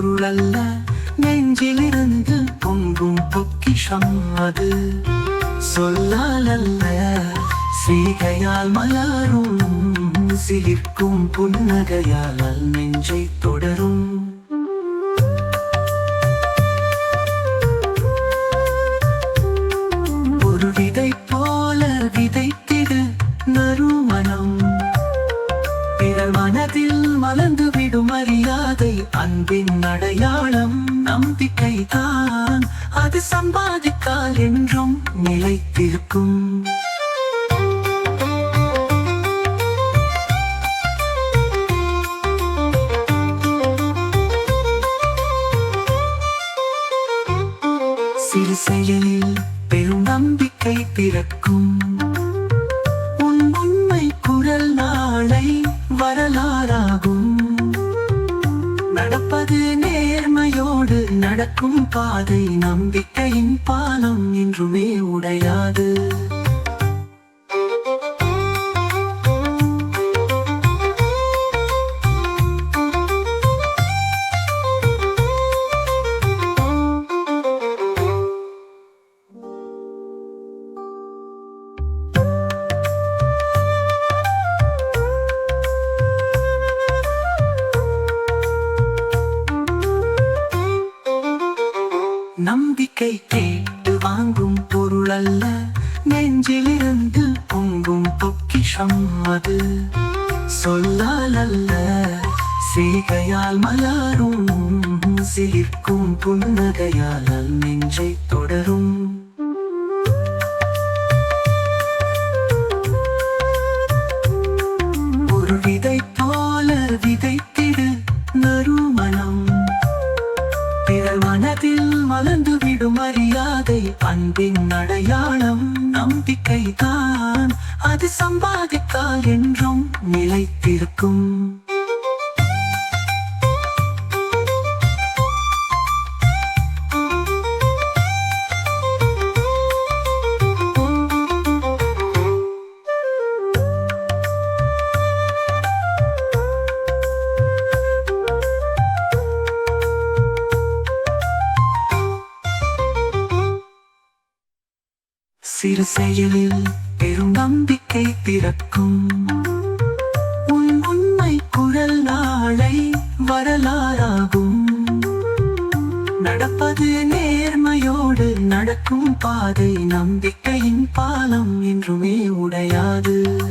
பொருள் அல்ல நெஞ்சிலிருந்து பொங்கும் பொக்கிஷம் அது. சொல்லால் அல்ல செய்கையால் மலரும் சிலிர்க்கும் புன்னகையால் நெஞ்சை தொடரும். அன்பின் அடையாளம் நம்பிக்கை தான் அது சம்பாதித்தால் என்றும் நிலைத்திருக்கும். சிறு செயலில் பெரும் நம்பிக்கை பிறக்கும். உன் உண்மை குரல் நாளை வரலாம் நடக்கும் பாதை நம்பிக்கையின் பாலம் என்றுமே உடையாது. வாழ்க்கை கேட்டு வாங்கும் பொருள் அல்ல நெஞ்சிலிருந்து பொங்கும் பொக்கிஷம் அது. சொல்லால் அல்ல செய்கையால் மலரும் சிலிர்க்கும் புன்னகையால் நெஞ்சை தொடரும். ஒரு விதை போல விதை விடும் மரியாதை அன்பின் அடையாளம் நம்பிக்கை தான் அது சம்பாதித்தால் என்றும் நிலைத்திருக்கும். சிறு செயலில் பெரும் நம்பிக்கை பிறக்கும். உன் உண்மை குரல் நாளை வரலாறாகும். நடப்பது நேர்மையோடு நடக்கும் பாதை நம்பிக்கையின் பாலம் என்றுமே உடையாது.